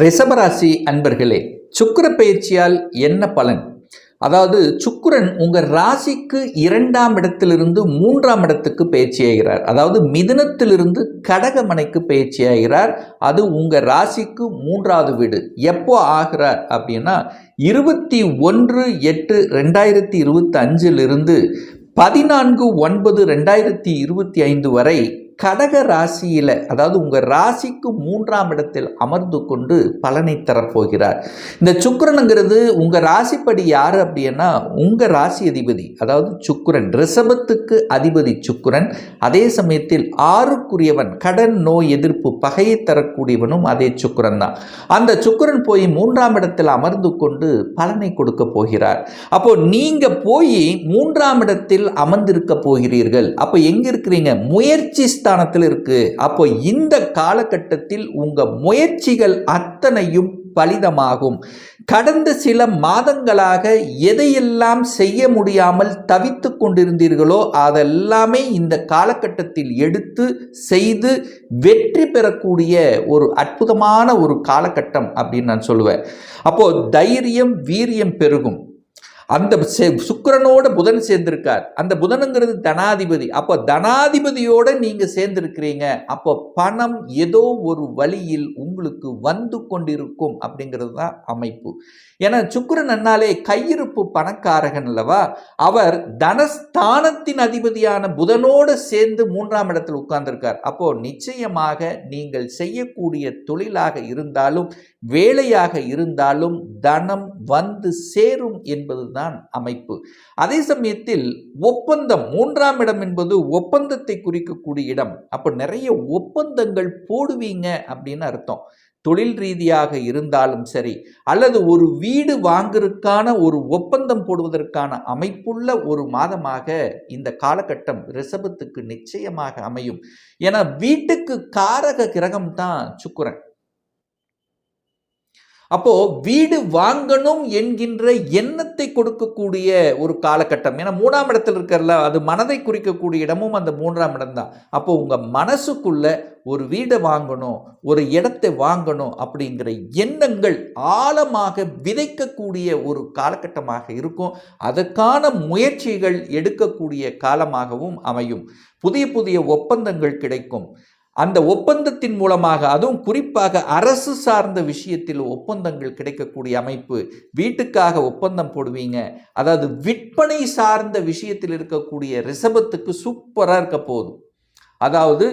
ரிஷபராசி அன்பர்களே சுக்கர பயிற்சியால் என்ன பலன்? அதாவது சுக்கிரன் உங்கள் ராசிக்கு இரண்டாம் இடத்திலிருந்து மூன்றாம் இடத்துக்கு பயிற்சியாகிறார் அதாவது மிதுனத்திலிருந்து கடகமனைக்கு பயிற்சியாகிறார் அது உங்கள் ராசிக்கு மூன்றாவது வீடு. எப்போ ஆகிறார் அப்படின்னா இருபத்தி ஒன்று எட்டு ரெண்டாயிரத்தி இருபத்தி அஞ்சிலிருந்து பதினான்கு ஒன்பது ரெண்டாயிரத்தி இருபத்தி ஐந்து வரை கடக ராசியில் அதாவது உங்கள் ராசிக்கு மூன்றாம் இடத்தில் அமர்ந்து கொண்டு பலனை தரப்போகிறார். இந்த சுக்கிரனுங்கிறது உங்கள் ராசிப்படி யார் அப்படின்னா உங்கள் ராசி அதிபதி. அதாவது சுக்கிரன் ரிஷபத்துக்கு அதிபதி சுக்கிரன். அதே சமயத்தில் ஆறுக்குரியவன் கடன் நோய் எதிர்ப்பு பகையை தரக்கூடியவனும் அதே சுக்கரன் தான். அந்த சுக்கிரன் போய் மூன்றாம் இடத்தில் அமர்ந்து கொண்டு பலனை கொடுக்க போகிறார். அப்போ நீங்கள் போய் மூன்றாம் இடத்தில் அமர்ந்திருக்க போகிறீர்கள். அப்போ எங்கே இருக்கிறீங்க? முயற்சி ஸ்தானத்தில் இருக்கு. அப்போ இந்த காலகட்டத்தில் உங்க முயற்சிகள் அத்தனையும் பலிதமாகும். கடந்த சில மாதங்களாக எதையெல்லாம் செய்ய முடியாமல் தவித்து கொண்டிருந்தீர்களோ அதெல்லாமே இந்த காலகட்டத்தில் எடுத்து செய்து வெற்றி பெறக்கூடிய ஒரு அற்புதமான ஒரு காலகட்டம் அப்படின்னு நான் சொல்லுவேன். அப்போது தைரியம் வீரியம் பெருகும். அந்த சுக்கரனோட புதன் சேர்ந்திருக்கார். அந்த புதனுங்கிறது தனாதிபதி. அப்போ தனாதிபதியோட நீங்கள் சேர்ந்திருக்கிறீங்க. அப்போ பணம் ஏதோ ஒரு வழியில் உங்களுக்கு வந்து கொண்டிருக்கும் அப்படிங்கிறது தான் அமைப்பு. ஏன்னா சுக்கரன் அண்ணாலே கையிருப்பு பணக்காரகன் அல்லவா? அவர் தனஸ்தானத்தின் அதிபதியான புதனோடு சேர்ந்து மூன்றாம் இடத்தில் உட்கார்ந்திருக்கார். அப்போ நிச்சயமாக நீங்கள் செய்யக்கூடிய தொழிலாக இருந்தாலும் வேலையாக இருந்தாலும் தனம் வந்து சேரும் என்பது என்பதுதான் அமைப்பு. அதே சமயத்தில் ஒப்பந்தம் மூன்றாம் இடம் என்பது ஒப்பந்தத்தை குறிக்கக்கூடிய இடம். அப்போ நிறைய ஒப்பந்தங்கள் போடுவீங்க அப்படின்னு அர்த்தம். தொழில் ரீதியாக இருந்தாலும் சரி அல்லது ஒரு வீடு வாங்குறதுக்கான ஒரு ஒப்பந்தம் போடுவதற்கான அமைப்புள்ள ஒரு மாதமாக இந்த காலகட்டம் ரிசபத்துக்கு நிச்சயமாக அமையும். ஏன்னா வீட்டுக்கு காரக கிரகம் தான் சுக்கிரன். அப்போ வீடு வாங்கணும் என்கின்ற எண்ணத்தை கொடுக்கக்கூடிய ஒரு காலகட்டம். ஏன்னா மூணாம் இடத்துல இருக்கிறல அது மனதை குறிக்கக்கூடிய இடமும் அந்த மூன்றாம் இடம் தான் அப்போ உங்க மனசுக்குள்ள ஒரு வீடை வாங்கணும் ஒரு இடத்தை வாங்கணும் அப்படிங்கிற எண்ணங்கள் ஆழமாக விதைக்கக்கூடிய ஒரு காலகட்டமாக இருக்கும். அதற்கான முயற்சிகள் எடுக்கக்கூடிய காலமாகவும் அமையும். புதிய புதிய ஒப்பந்தங்கள் கிடைக்கும். அந்த ஒப்பந்தத்தின் மூலமாக அதுவும் குறிப்பாக அரசு சார்ந்த விஷயத்தில் ஒப்பந்தங்கள் கிடைக்கக்கூடிய அமைப்பு வீட்டுக்காக ஒப்பந்தம் போடுவீங்க. அதாவது விற்பனை சார்ந்த விஷயத்தில் இருக்கக்கூடிய ரிசபத்துக்கு சூப்பராக இருக்க போதும். அதாவது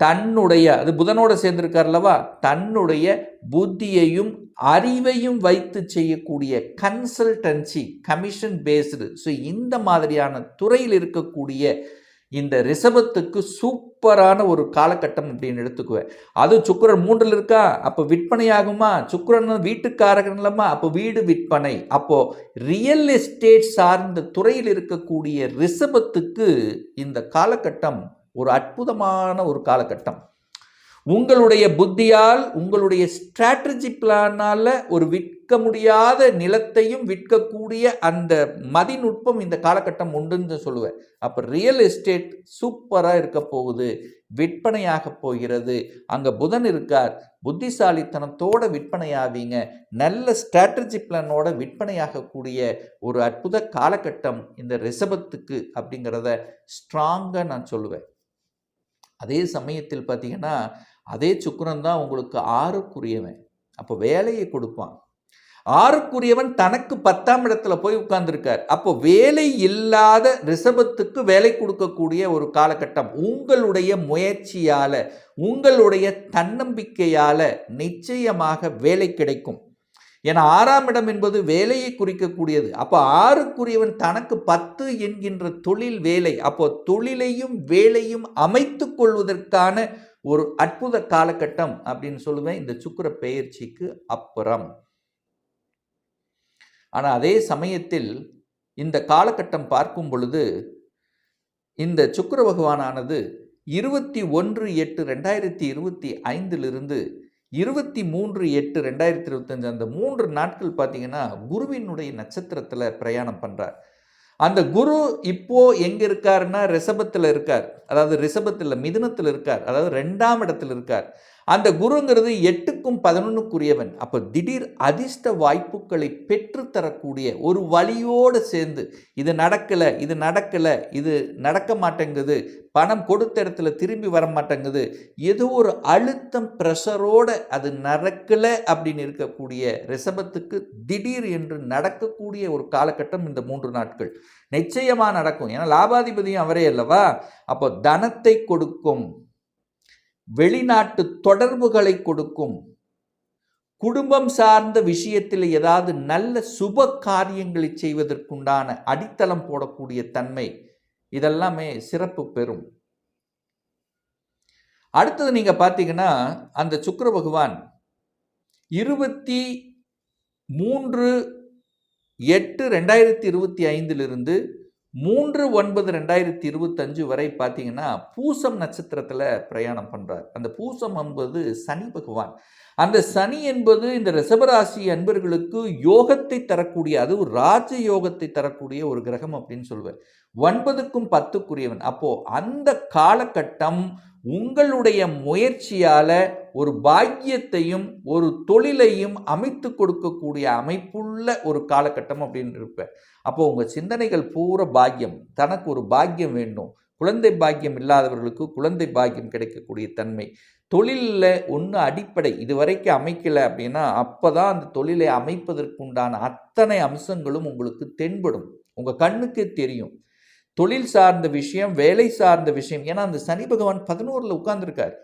தன்னுடைய அது புதனோட சேர்ந்திருக்கார்லவா தன்னுடைய புத்தியையும் அறிவையும் வைத்து செய்யக்கூடிய கன்சல்டன்சி கமிஷன் பேஸ்டு ஸோ இந்த மாதிரியான துறையில் இருக்கக்கூடிய இந்த ரிஷபத்துக்கு சூப்பரான ஒரு காலகட்டம் அப்படின்னு எடுத்துக்குவேன். அது சுக்கரன் மூன்றில் இருக்கா? அப்போ விற்பனை ஆகுமா சுக்கரன் வீட்டுக்காரகன் இல்லமா அப்போ வீடு விற்பனை. அப்போது ரியல் எஸ்டேட் சார்ந்த துறையில் இருக்கக்கூடிய ரிஷபத்துக்கு இந்த காலகட்டம் ஒரு அற்புதமான ஒரு காலகட்டம். உங்களுடைய புத்தியால் உங்களுடைய ஸ்ட்ராட்டஜி பிளானால ஒரு விற்க முடியாத நிலத்தையும் விற்கக்கூடிய அந்த மதிநுட்பம் இந்த காலகட்டம் உண்டுன்னு சொல்லுவேன். அப்போ ரியல் எஸ்டேட் சூப்பராக இருக்க போகுது விற்பனையாக போகிறது. அங்கே புதன் இருக்கார். புத்திசாலித்தனத்தோட விற்பனையாவீங்க. நல்ல ஸ்ட்ராட்டஜி பிளானோட விற்பனையாகக்கூடிய ஒரு அற்புத காலகட்டம் இந்த ரிசபத்துக்கு அப்படிங்கிறத ஸ்ட்ராங்காக நான் சொல்லுவேன். அதே சமயத்தில் பார்த்தீங்கன்னா அதே சுக்கரன் தான் உங்களுக்கு ஆறுக்குரியவன். அப்போ வேலையை கொடுப்பான். ஆறுக்குரியவன் தனக்கு பத்தாம் இடத்துல போய் உட்கார்ந்துருக்கார். அப்போ வேலை இல்லாத ரிஷபத்துக்கு வேலை கொடுக்கக்கூடிய ஒரு காலகட்டம் உங்களுடைய முயற்சியால் உங்களுடைய தன்னம்பிக்கையால் நிச்சயமாக வேலை கிடைக்கும். ஏன்னா ஆறாம் இடம் என்பது வேலையை குறிக்கக்கூடியது. அப்போ ஆறுக்குரியவன் தனக்கு பத்து என்கின்ற தொழில் வேலை அப்போ தொழிலையும் வேலையும் அமைத்து கொள்வதற்கான ஒரு அற்புத காலகட்டம் அப்படின்னு சொல்லுவேன். இந்த சுக்கிர பெயர்ச்சிக்கு அப்புறம். ஆனால் அதே சமயத்தில் இந்த காலகட்டம் பார்க்கும் பொழுது இந்த சுக்கர பகவானானது இருபத்தி ஒன்று எட்டு ரெண்டாயிரத்தி இருபத்தி ஐந்திலிருந்து இருபத்தி மூன்று எட்டு ரெண்டாயிரத்தி இருபத்தஞ்சு அந்த மூன்று நாட்கள் பார்த்தீங்கன்னா குருவினுடைய நட்சத்திரத்தில் பிரயாணம் பண்ணுறார் அந்த குரு இப்போ எங்க இருக்காருன்னா ரிஷபத்தில் இருக்கார். அதாவது ரிஷபத்தில் மிதுனத்தில் இருக்கார். அதாவது ரெண்டாம் இடத்தில் இருக்கார். அந்த குருங்கிறது எட்டுக்கும் பதினொன்றுக்குரியவன் அப்போ திடீர் அதிர்ஷ்ட வாய்ப்புகளை பெற்றுத்தரக்கூடிய ஒரு வழியோடு சேர்ந்து இது நடக்கலை இது நடக்கலை இது நடக்க மாட்டேங்குது பணம் கொடுத்த இடத்துல திரும்பி வர மாட்டேங்குது ஏதோ ஒரு அழுத்தம் ப்ரெஷரோடு அது நடக்கலை அப்படின்னு இருக்கக்கூடிய ரிசபத்துக்கு திடீர் என்று நடக்கக்கூடிய ஒரு காலகட்டம் இந்த மூன்று நாட்கள். நிச்சயமாக நடக்கும். ஏன்னா லாபாதிபதியும் அவரே அல்லவா? அப்போ தனத்தை கொடுக்கும் வெளிநாட்டு தொடர்புகளை கொடுக்கும். குடும்பம் சார்ந்த விஷயத்தில் ஏதாவது நல்ல சுப காரியங்களை செய்வதற்குண்டான அடித்தளம் போடக்கூடிய தன்மை இதெல்லாமே சிறப்பு பெறும். அடுத்தது நீங்க பார்த்தீங்கன்னா அந்த சுக்கர பகவான் இருபத்தி மூன்று எட்டு ரெண்டாயிரத்தி இருபத்தி ஐந்திலிருந்து மூன்று ஒன்பது ரெண்டாயிரத்தி இருபத்தஞ்சு வரை பார்த்தீங்கன்னா பூசம் நட்சத்திரத்தில் பிரயாணம் பண்ணுறார் அந்த பூசம் என்பது சனி பகவான். அந்த சனி என்பது இந்த ரிசபராசி அன்பர்களுக்கு யோகத்தை தரக்கூடிய அதுவும் ராஜ யோகத்தை தரக்கூடிய ஒரு கிரகம் அப்படின்னு சொல்லுவேன் ஒன்பதுக்கும் பத்துக்குரியவன். அப்போது அந்த காலகட்டம் உங்களுடைய முயற்சியால் ஒரு பாக்கியத்தையும் ஒரு தொழிலையும் அமைத்து கொடுக்கக்கூடிய அமைப்புள்ள ஒரு காலகட்டம் அப்படின்னு இருப்பேன். அப்போ உங்கள் சிந்தனைகள் பூரா பாக்கியம். தனக்கு ஒரு பாக்கியம் வேண்டும். குழந்தை பாக்கியம் இல்லாதவர்களுக்கு குழந்தை பாக்கியம் கிடைக்கக்கூடிய தன்மை. தொழிலில் ஒன்று அடிப்படை. இதுவரைக்கும் அமைக்கலை அப்படின்னா அப்போ தான் அந்த தொழிலை அமைப்பதற்குண்டான அத்தனை அம்சங்களும் உங்களுக்கு தென்படும். உங்கள் கண்ணுக்கு தெரியும். தொழில் சார்ந்த விஷயம் வேலை சார்ந்த விஷயம். ஏன்னா அந்த சனி பகவான் பதினோரில் உட்கார்ந்துருக்கார்.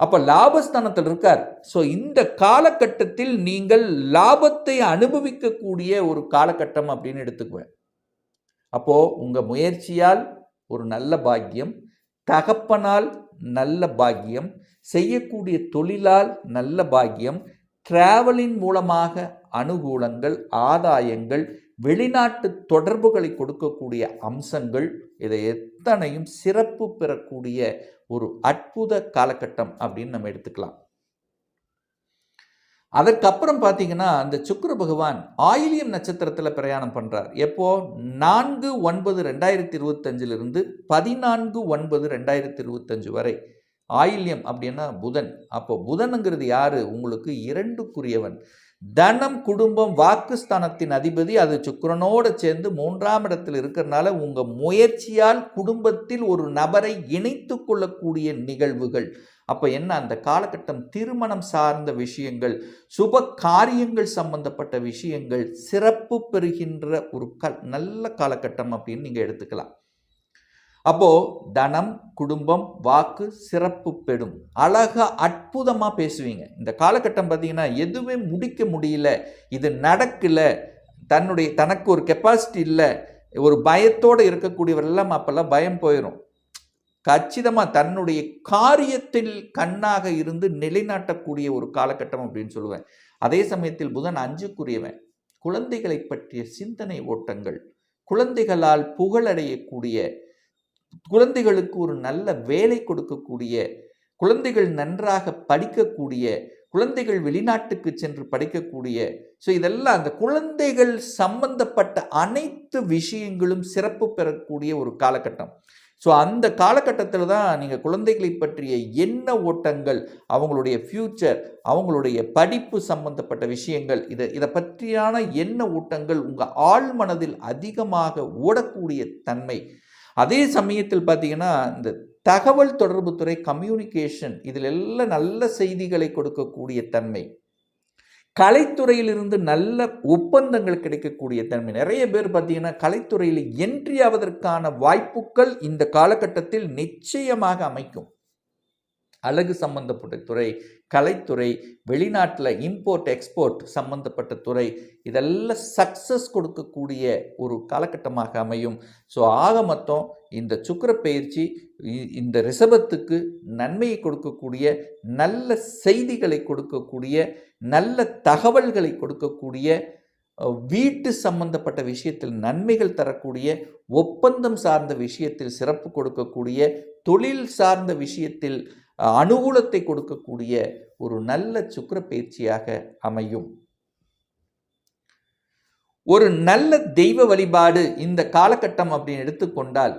அப்போ லாபஸ்தானத்தில் இருக்கார். ஸோ இந்த காலகட்டத்தில் நீங்கள் லாபத்தை அனுபவிக்கக்கூடிய ஒரு காலகட்டம் அப்படின்னு எடுத்துக்குவேன். அப்போது உங்கள் முயற்சியால் ஒரு நல்ல பாக்கியம் தகப்பனால் நல்ல பாக்கியம் செய்யக்கூடிய தொழிலால் நல்ல பாக்கியம் டிராவலின் மூலமாக அனுகூலங்கள் ஆதாயங்கள் வெளிநாட்டு தொடர்புகளை கொடுக்கக்கூடிய அம்சங்கள் இதை எத்தனையும் சிறப்பு பெறக்கூடிய ஒரு அற்புத காலகட்டம் அப்படின்னு நம்ம எடுத்துக்கலாம். அதற்கப்புறம் பார்த்தீங்கன்னா அந்த சுக்கர பகவான் ஆயிலியம் நட்சத்திரத்தில் பிரயாணம் பண்ணுறார் எப்போ? நான்கு ஒன்பது ரெண்டாயிரத்தி இருபத்தஞ்சிலிருந்து பதினான்கு ஒன்பது ரெண்டாயிரத்தி இருபத்தஞ்சு வரை. ஆயில்யம் அப்படின்னா புதன். அப்போ புதனுங்கிறது யாரு? உங்களுக்கு இரண்டுக்குரியவன். தனம் குடும்பம் வாக்குஸ்தானத்தின் அதிபதி அது சுக்கரனோடு சேர்ந்து மூன்றாம் இடத்தில் இருக்கிறனால உங்கள் முயற்சியால் குடும்பத்தில் ஒரு நபரை இணைத்து கொள்ளக்கூடிய நிகழ்வுகள். அப்போ என்ன? அந்த காலகட்டம் திருமணம் சார்ந்த விஷயங்கள் சுப காரியங்கள் சம்பந்தப்பட்ட விஷயங்கள் சிறப்பு பெறுகின்ற ஒரு கல் நல்ல காலகட்டம் அப்படின்னு நீங்கள் எடுத்துக்கலாம். அப்போது தனம் குடும்பம் வாக்கு சிறப்பு பெடும் அழகா அற்புதமாக பேசுவீங்க. இந்த காலகட்டம் பார்த்தீங்கன்னா எதுவுமே முடிக்க முடியல. இது நடக்கலை. தன்னுடைய தனக்கு ஒரு கெப்பாசிட்டி இல்லை. ஒரு பயத்தோடு இருக்கக்கூடியவர் எல்லாம் பயம் போயிடும் கச்சிதமாக தன்னுடைய காரியத்தில் கண்ணாக இருந்து நிலைநாட்டக்கூடிய ஒரு காலகட்டம் அப்படின்னு சொல்லுவேன். அதே சமயத்தில் புதன் அஞ்சுக்குரியவன். குழந்தைகளை பற்றிய சிந்தனை ஓட்டங்கள் குழந்தைகளால் புகழடையக்கூடிய குழந்தைகளுக்கு ஒரு நல்ல வேலை கொடுக்கக்கூடிய குழந்தைகள் நன்றாக படிக்கக்கூடிய குழந்தைகள் வெளிநாட்டுக்கு சென்று படிக்கக்கூடிய ஸோ இதெல்லாம் அந்த குழந்தைகள் சம்பந்தப்பட்ட அனைத்து விஷயங்களும் சிறப்பு பெறக்கூடிய ஒரு காலகட்டம். ஸோ அந்த காலகட்டத்தில் தான் நீங்கள் குழந்தைகளை பற்றிய என்ன ஓட்டங்கள் அவங்களுடைய ஃப்யூச்சர் அவங்களுடைய படிப்பு சம்பந்தப்பட்ட விஷயங்கள் இதை இதை பற்றியான என்ன ஓட்டங்கள் உங்கள் ஆழ் மனதில் அதிகமாக ஓடக்கூடிய தன்மை அதே சமயத்தில் பார்த்தீங்கன்னா இந்த தகவல் தொடர்புத்துறை கம்யூனிகேஷன் இதில் எல்லாம் நல்ல செய்திகளை கொடுக்கக்கூடிய தன்மை. கலைத்துறையிலிருந்து நல்ல ஒப்பந்தங்கள் கிடைக்கக்கூடிய தன்மை. நிறைய பேர் பார்த்தீங்கன்னா கலைத்துறையில் என்ட்ரி ஆவதற்கான வாய்ப்புகள் இந்த காலகட்டத்தில் நிச்சயமாக அமைக்கும். அழகு சம்பந்தப்பட்ட துறை கலைத்துறை வெளிநாட்டில் இம்போர்ட் எக்ஸ்போர்ட் சம்பந்தப்பட்ட துறை இதெல்லாம் சக்ஸஸ் கொடுக்கக்கூடிய ஒரு காலகட்டமாக அமையும். ஸோ ஆக மொத்தம் இந்த சுக்கர பயிற்சி இந்த ரிஷபத்துக்கு நன்மையை கொடுக்கக்கூடிய நல்ல செய்திகளை கொடுக்கக்கூடிய நல்ல தகவல்களை கொடுக்கக்கூடிய வீட்டு சம்பந்தப்பட்ட விஷயத்தில் நன்மைகள் தரக்கூடிய ஒப்பந்தம் சார்ந்த விஷயத்தில் சிறப்பு கொடுக்கக்கூடிய தொழில் சார்ந்த விஷயத்தில் அனுகூலத்தை கொடுக்கக்கூடிய ஒரு நல்ல சுக்கர பயிற்சியாக அமையும். ஒரு நல்ல தெய்வ வழிபாடு இந்த காலகட்டம் அப்படின்னு எடுத்துக்கொண்டால்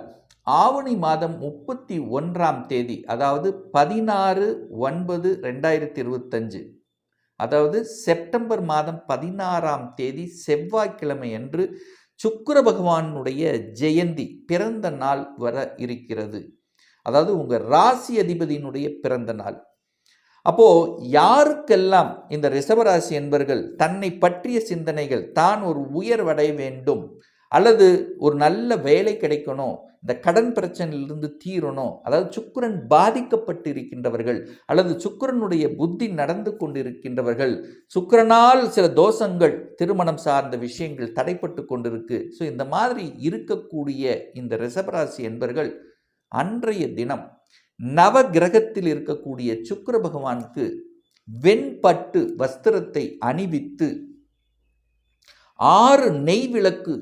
ஆவணி மாதம் முப்பத்தி ஒன்றாம் தேதி அதாவது பதினாறு ஒன்பது ரெண்டாயிரத்தி இருபத்தஞ்சு அதாவது செப்டம்பர் மாதம் பதினாறாம் தேதி செவ்வாய்க்கிழமை அன்று சுக்கர பகவானுடைய ஜெயந்தி பிறந்த நாள் வர இருக்கிறது. அதாவது உங்கள் ராசி அதிபதியினுடைய பிறந்த நாள். அப்போது யாருக்கெல்லாம் இந்த ரிஷபராசி என்பர்கள் தன்னை பற்றிய சிந்தனைகள் தான் ஒரு உயர்வடைய வேண்டும் அல்லது ஒரு நல்ல வேலை கிடைக்கணும் இந்த கடன் பிரச்சனையிலிருந்து தீரணும் அதாவது சுக்கரன் பாதிக்கப்பட்டு இருக்கின்றவர்கள் அல்லது சுக்கரனுடைய புத்தி நடந்து கொண்டிருக்கின்றவர்கள் சுக்கரனால் சில தோஷங்கள் திருமணம் சார்ந்த விஷயங்கள் தடைப்பட்டு கொண்டிருக்கு. ஸோ இந்த மாதிரி இருக்கக்கூடிய இந்த ரிஷபராசி என்பர்கள் அன்றைய தினம் நவ கிரகத்தில் இருக்கக்கூடிய சுக்கர பகவானுக்கு வெண்பட்டு வஸ்திரத்தை அணிவித்து ஆறு நெய் விளக்கு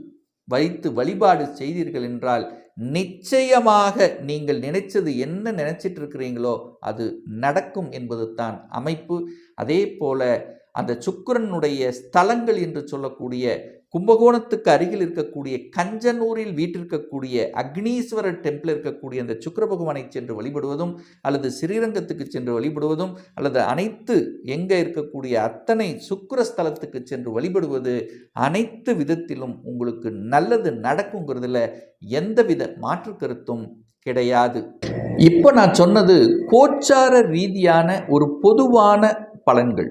வைத்து வழிபாடு செய்தீர்கள் என்றால் நிச்சயமாக நீங்கள் நினைச்சது என்ன நினைச்சிட்டு இருக்கிறீங்களோ அது நடக்கும் என்பது தான் அமைப்பு. அதே போல அந்த சுக்கிரனுடைய ஸ்தலங்கள் என்று சொல்லக்கூடிய கும்பகோணத்துக்கு அருகில் இருக்கக்கூடிய கஞ்சனூரில் வீட்டிருக்கக்கூடிய அக்னீஸ்வரர் டெம்பிள் இருக்கக்கூடிய அந்த சுக்கிர பகவானை சென்று வழிபடுவதும் அல்லது ஸ்ரீரங்கத்துக்கு சென்று வழிபடுவதும் அல்லது அனைத்து எங்கே இருக்கக்கூடிய அத்தனை சுக்கிர ஸ்தலத்துக்கு சென்று வழிபடுவது அனைத்து விதத்திலும் உங்களுக்கு நல்லது நடக்குங்கிறதுல எந்தவித மாற்று கருத்தும் கிடையாது. இப்போ நான் சொன்னது கோச்சார ரீதியான ஒரு பொதுவான பலன்கள்.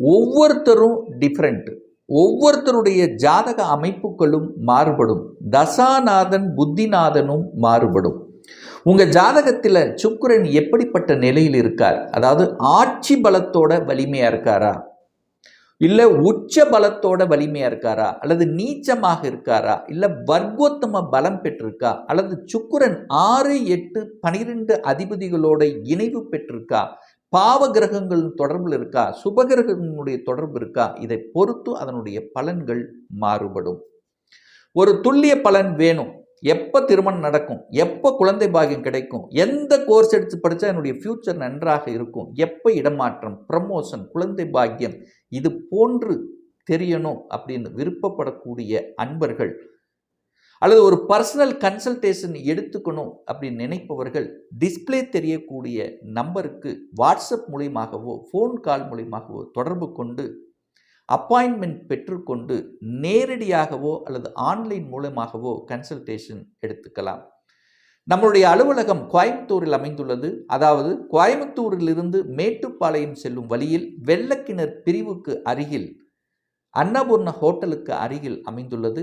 ஒவ்வொருத்தரும் டிஃப்ரெண்ட் ஒவ்வொருத்தருடைய ஜாதக அமைப்புகளும் மாறுபடும். தசாநாதன் புத்திநாதனும் மாறுபடும். உங்கள் ஜாதகத்தில் சுக்கரன் எப்படிப்பட்ட நிலையில் இருக்கார்? அதாவது ஆட்சி பலத்தோட வலிமையாக இருக்காரா? இல்லை உச்ச பலத்தோட வலிமையாக இருக்காரா? அல்லது நீச்சமாக இருக்காரா? இல்லை வர்க்கோத்தம பலம் பெற்றிருக்கா? அல்லது சுக்குரன் ஆறு எட்டு பனிரெண்டு அதிபதிகளோட இணைவு பெற்றிருக்கா? பாவ கிரகங்கள் தொடர்பில் இருக்கா? சுபகிரகங்களுடைய தொடர்பு இருக்கா? இதை பொறுத்து அதனுடைய பலன்கள் மாறுபடும். ஒரு துல்லிய பலன் வேணும். எப்போ திருமணம் நடக்கும்? எப்போ குழந்தை பாகியம் கிடைக்கும்? எந்த கோர்ஸ் எடுத்து படித்தா என்னுடைய ஃப்யூச்சர் நன்றாக இருக்கும்? எப்போ இடமாற்றம் ப்ரமோஷன் குழந்தை பாக்கியம் இது போன்று தெரியணும் அப்படின்னு விருப்பப்படக்கூடிய அன்பர்கள் அல்லது ஒரு பர்சனல் கன்சல்டேஷன் எடுத்துக்கணும் அப்படின்னு நினைப்பவர்கள் டிஸ்பிளே தெரியக்கூடிய நம்பருக்கு வாட்ஸ்அப் மூலியமாகவோ ஃபோன் கால் மூலியமாகவோ தொடர்பு கொண்டு அப்பாயின்மெண்ட் பெற்றுக்கொண்டு நேரடியாகவோ அல்லது ஆன்லைன் மூலமாகவோ கன்சல்டேஷன் எடுத்துக்கலாம். நம்மளுடைய அலுவலகம் கோயம்புத்தூரில் அமைந்துள்ளது. அதாவது கோயம்புத்தூரிலிருந்து மேட்டுப்பாளையம் செல்லும் வழியில் வெள்ளக்கிணர் பிரிவுக்கு அருகில் அன்னபூர்ண ஹோட்டலுக்கு அருகில் அமைந்துள்ளது.